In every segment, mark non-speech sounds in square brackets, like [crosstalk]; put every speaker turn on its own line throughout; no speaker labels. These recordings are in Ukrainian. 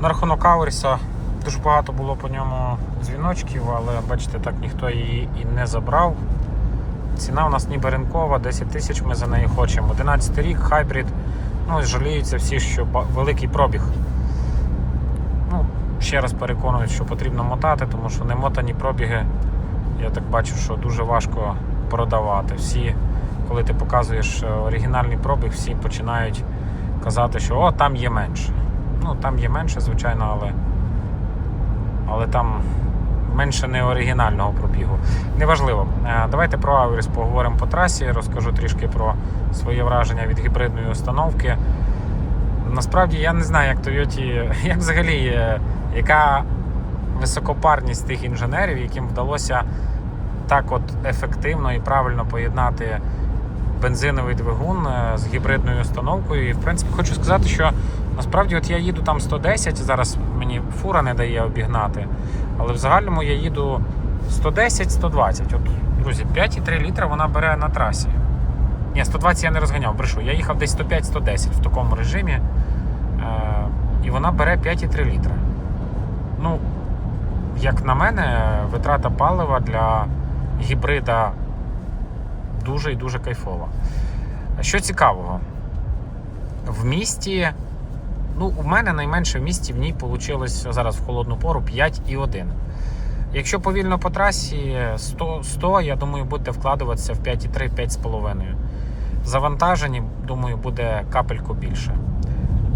На рахунок Ауріса дуже багато було по ньому дзвіночків, але бачите, так ніхто її і не забрав. Ціна у нас ніби ринкова, 10 тисяч ми за неї хочемо. 11 рік, хайбрид. Ну, жаліються всі, що великий пробіг. Ну, ще раз переконують, що потрібно мотати, тому що немотані пробіги, я так бачу, що дуже важко продавати. Всі, коли ти показуєш е, оригінальний пробіг, всі починають казати, що о, там є менше. Ну, там є менше, звичайно, але, але там менше не оригінального пробігу. Неважливо. Е, Давайте про Ауріс поговоримо по трасі, розкажу трішки про своє враження від гібридної установки. Насправді я не знаю, як Toyota, [laughs] як взагалі, е, яка високопарність тих інженерів, яким вдалося так от ефективно і правильно поєднати бензиновий двигун е, з гібридною установкою. І в принципі хочу сказати, що насправді от я їду там 110, зараз мені фура не дає обігнати, але в загальному я їду 110-120. От, друзі, 5,3 літра вона бере на трасі. Ні, 120 я не розганяв, брешу. Я їхав десь 105-110 в такому режимі. Е, і вона бере 5,3 літра. Ну, як на мене, витрата палива для гібрида дуже і дуже кайфова. Що цікавого, в місті, ну, у мене найменше в місті в ній вийшло зараз в холодну пору 5,1. Якщо повільно по трасі 100, 100 я думаю, будете вкладуватися в 5,3-5,5. Завантажені, думаю, буде капельку більше.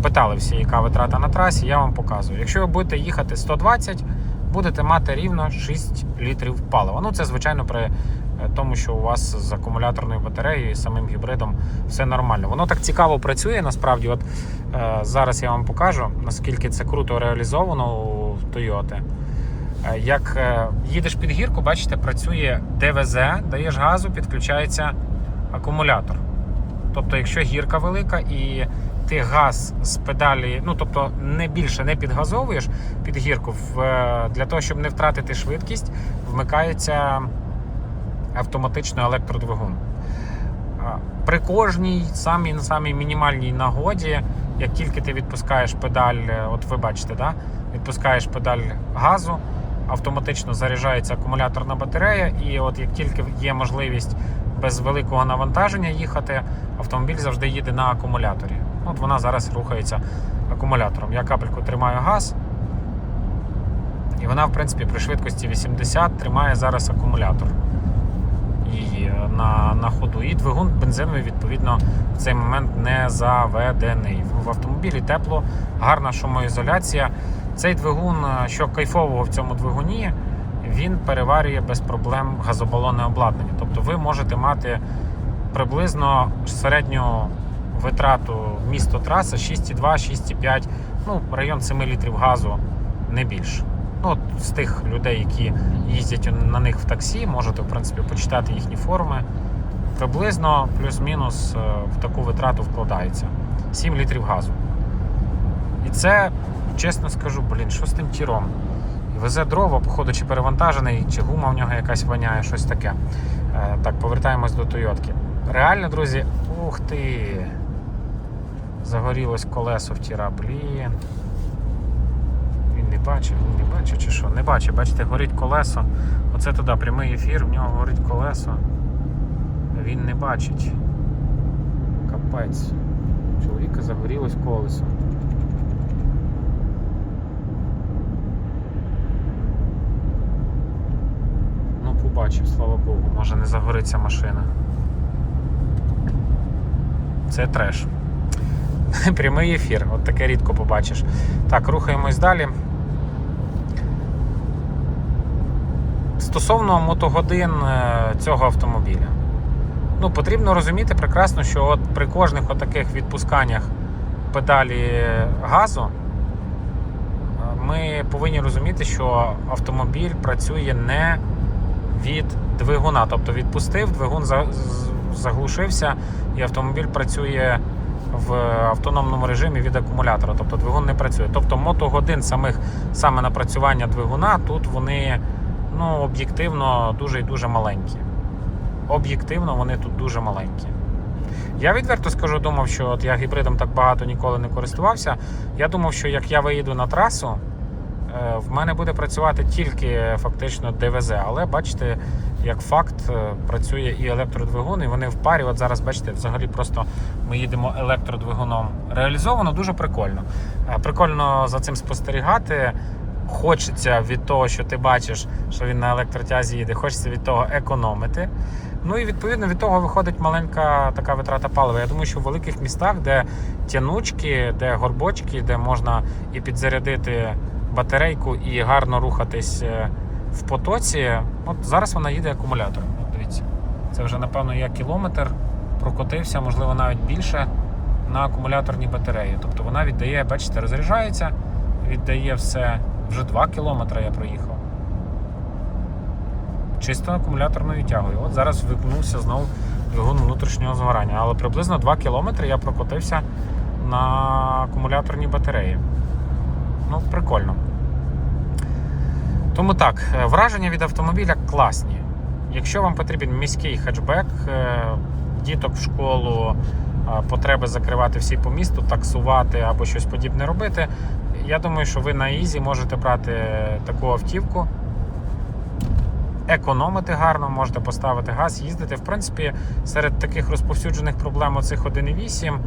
Питали всі, яка витрата на трасі, я вам показую. Якщо ви будете їхати 120, будете мати рівно 6 літрів палива. Ну, це, звичайно, при е, тому, що у вас з акумуляторною батареєю і самим гібридом все нормально. Воно так цікаво працює насправді. От е, зараз я вам покажу, наскільки це круто реалізовано у Toyota. Е, Як е, їдеш під гірку, бачите, працює ДВЗ, даєш газу, підключається акумулятор. Тобто, якщо гірка велика і ти газ з педалі, ну тобто не більше не підгазовуєш під гірку, е, для того, щоб не втратити швидкість, вмикається автоматично електродвигун. При кожній самій, самій мінімальній нагоді, як тільки ти відпускаєш педаль, е, от ви бачите, да? відпускаєш педаль газу, автоматично заряджається акумуляторна батарея, і от як тільки є можливість без великого навантаження їхати, автомобіль завжди їде на акумуляторі. От вона зараз рухається акумулятором. Я капельку тримаю газ, і вона, в принципі, при швидкості 80 тримає зараз акумулятор її на, на ходу. І двигун бензиновий, відповідно, в цей момент не заведений. В автомобілі тепло, гарна шумоізоляція. Цей двигун, е, що кайфового в цьому двигуні, він переварює без проблем газобалонне обладнання. Тобто ви можете мати приблизно середню витрату місто траса 6,2-6,5, ну, район 7 літрів газу, не більше. Ну, от з тих людей, які їздять на них в таксі, можете в принципі почитати їхні форуми. Приблизно плюс-мінус е, в таку витрату вкладається 7 літрів газу. І це, чесно скажу, блін, що з тим тіром? Везе дрова, походу, чи перевантажений, чи гума в нього якась воняє, щось таке. Е, Так, повертаємось до Тойотки. Реально, друзі, ух ти! Загорілось колесо в тіра, блін. Він не бачив, він не бачив чи що? Не бачив, бачите, горить колесо. Оце туди прямий ефір, в нього горить колесо. Він не бачить. Капець. Чоловіка загорілось колесо. Ну, побачив, слава Богу, може не загориться машина. Це треш. [laughs] Прямий ефір, от таке рідко побачиш. Так, рухаємось далі. Стосовно мотогодин е, цього автомобіля. Ну, потрібно розуміти прекрасно, що от при кожних отаких відпусканнях педалі газу е, ми повинні розуміти, що автомобіль працює не від двигуна. Тобто відпустив, двигун заглушився, і автомобіль працює в автономному режимі від акумулятора. Тобто двигун не працює. Тобто мотогодин самих саме напрацювання двигуна тут вони ну, об'єктивно дуже і дуже маленькі. Об'єктивно вони тут дуже маленькі. Я відверто скажу, думав, що от я гібридом так багато ніколи не користувався. Я думав, що як я виїду на трасу, в мене буде працювати тільки фактично ДВЗ. Але бачите, як факт е, працює і електродвигун, і вони в парі. От зараз бачите, взагалі просто ми їдемо електродвигуном. Реалізовано дуже прикольно. Е, Прикольно за цим спостерігати. Хочеться від того, що ти бачиш, що він на електротязі їде, хочеться від того економити. Ну і відповідно від того виходить маленька така витрата палива. Я думаю, що в великих містах, де тянучки, де горбочки, де можна і підзарядити батарейку, і гарно рухатись е, в потоці. От зараз вона їде акумулятором. От дивіться, це вже напевно я кілометр прокотився, можливо, навіть більше на акумуляторній батареї. Тобто вона віддає, бачите, розряджається, віддає все. Вже 2 кілометри я проїхав. Чисто акумуляторною тягою. От зараз вимкнувся знову двигун внутрішнього згорання. Але приблизно 2 кілометри я прокотився на акумуляторній батареї. Ну, прикольно. Тому так, е, враження від автомобіля класні. Якщо вам потрібен міський хетчбек, е, діток в школу, е, потреби закривати всі по місту, таксувати або щось подібне робити, я думаю, що ви на Ізі можете брати таку автівку, економити гарно, можете поставити газ, їздити. В принципі, серед таких розповсюджених проблем оцих 1.8,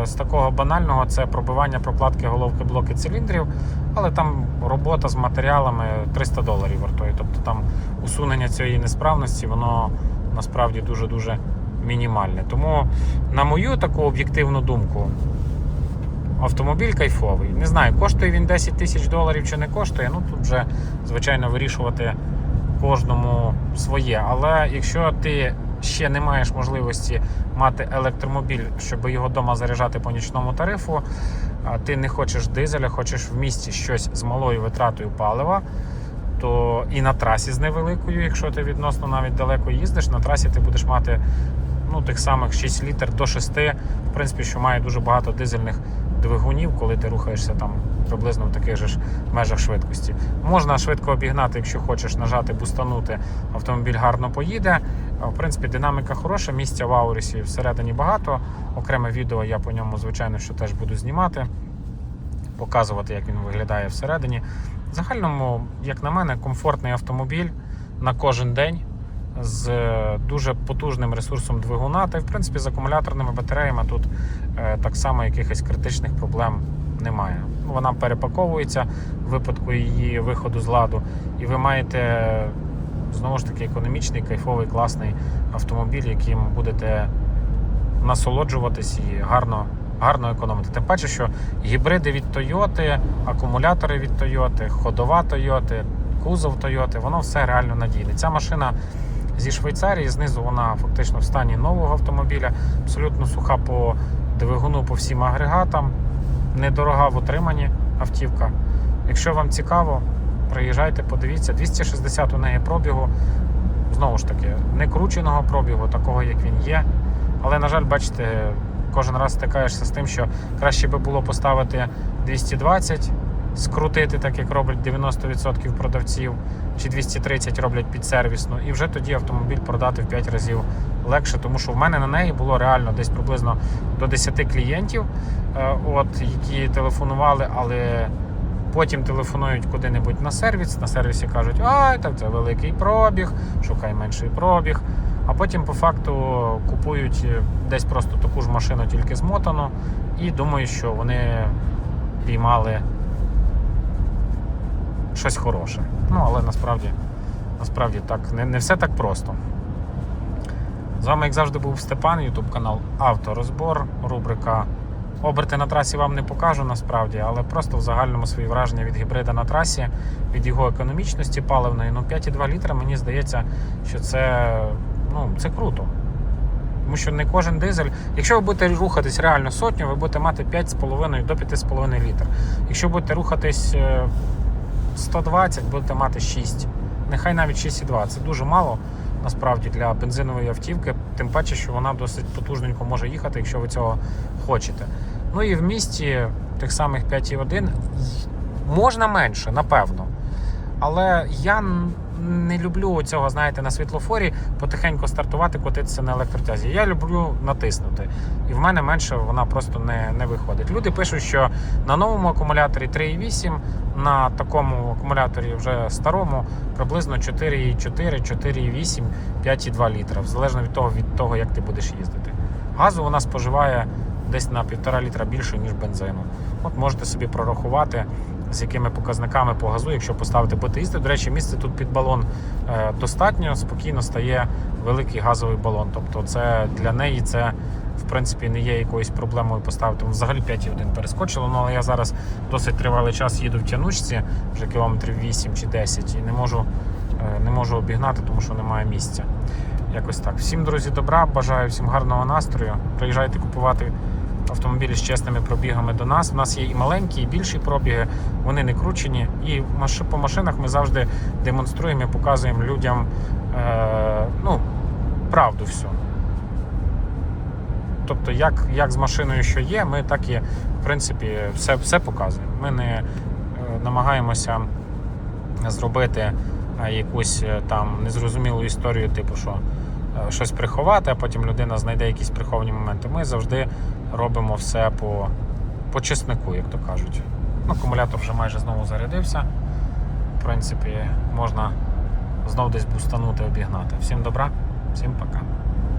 е, з такого банального це пробивання прокладки головки блоки циліндрів, але там робота з матеріалами 300 доларів вартує. Тобто там усунення цієї несправності, воно насправді дуже-дуже мінімальне. Тому, на мою таку об'єктивну думку, автомобіль кайфовий. Не знаю, коштує він 10 тисяч доларів чи не коштує. Ну тут вже, звичайно, вирішувати кожному своє. Але якщо ти ще не маєш можливості мати електромобіль, щоб його вдома заряджати по нічному тарифу, ти не хочеш дизеля, хочеш в місті щось з малою витратою палива. То і на трасі з невеликою, якщо ти відносно навіть далеко їздиш, на трасі ти будеш мати ну, тих самих 6 літр до 6, в принципі, що має дуже багато дизельних двигунів, коли ти рухаєшся там приблизно в таких же ж межах швидкості. Можна швидко обігнати, якщо хочеш нажати, бустанути, автомобіль гарно поїде. В принципі, динаміка хороша, місця в Аурісі всередині багато. Окреме відео я по ньому, звичайно, що теж буду знімати, показувати, як він виглядає всередині. В загальному, як на мене, комфортний автомобіль на кожен день з е, дуже потужним ресурсом двигуна, та й в принципі з акумуляторними батареями тут е, так само якихось критичних проблем немає. Вона перепаковується в випадку її виходу з ладу, і ви маєте е, знову ж таки економічний, кайфовий, класний автомобіль, яким будете насолоджуватись і гарно. Гарно економити. Тим паче, що гібриди від Toyota, акумулятори від Toyota, ходова Toyota, кузов Toyota, воно все реально надійне. Ця машина зі Швейцарії, знизу вона фактично в стані нового автомобіля, абсолютно суха по двигуну, по всім агрегатам, недорога в утриманні автівка. Якщо вам цікаво, приїжджайте, подивіться. 260 у неї пробігу. Знову ж таки, не крученого пробігу, такого як він є. Але, на жаль, бачите, кожен раз стикаєшся з тим, що краще би було поставити 220, скрутити, так як роблять 90% продавців, чи 230 роблять під сервісну, і вже тоді автомобіль продати в 5 разів легше, тому що в мене на неї було реально десь приблизно до 10 клієнтів, е, от, які телефонували, але потім телефонують куди-небудь на сервіс. На сервісі кажуть, ай, так це великий пробіг, шукай менший пробіг. А потім по факту купують е, десь просто таку ж машину, тільки змотану, і думають, що вони піймали щось хороше. Ну, але насправді, насправді так, не, не все так просто. З вами, як завжди, був Степан, YouTube канал Авторозбор, рубрика Оберти на трасі вам не покажу насправді, але просто в загальному свої враження від гібрида на трасі, від його економічності паливної. Ну, 5,2 літра, мені здається, що це, ну, це круто. Тому що не кожен дизель. Якщо ви будете рухатись реально сотню, ви будете мати 5,5 до 5,5 літр. Якщо будете рухатись е, 120, будете мати 6. Нехай навіть 6,2. Це дуже мало насправді для бензинової автівки, тим паче, що вона досить потужненько може їхати, якщо ви цього хочете. Ну і в місті тих самих 5,1 можна менше, напевно. Але я не люблю цього, знаєте, на світлофорі потихеньку стартувати, котитися на електротязі. Я люблю натиснути. І в мене менше вона просто не, не виходить. Люди пишуть, що на новому акумуляторі 3,8, на такому акумуляторі вже старому приблизно 4,4, 4,8, 5,2 літра, залежно від того, від того, як ти будеш їздити. Газу вона споживає десь на 1,5 літра більше, ніж бензину. От можете собі прорахувати, з якими показниками по газу, якщо поставити будете. До речі, місце тут під балон е, достатньо, спокійно стає великий газовий балон. Тобто, це для неї це в принципі не є якоюсь проблемою поставити. Взагалі 5,1 перескочило, ну, але я зараз досить тривалий час їду в тянучці, вже кілометрів 8 чи 10, і не можу, е, не можу обігнати, тому що немає місця. Якось так. Всім, друзі, добра, бажаю всім гарного настрою. Приїжджайте купувати автомобілі з чесними пробігами до нас. У нас є і маленькі, і більші пробіги, вони не кручені. І по машинах ми завжди демонструємо і показуємо людям е, ну, правду всю. Тобто, як, як з машиною, що є, ми так і в принципі все, все показуємо. Ми не е, намагаємося зробити е, якусь е, там незрозумілу історію, типу, що щось приховати, а потім людина знайде якісь приховані моменти. Ми завжди робимо все по, по чеснику, як то кажуть. Акумулятор вже майже знову зарядився. В принципі, можна знов десь бустанути, обігнати. Всім добра, всім пока.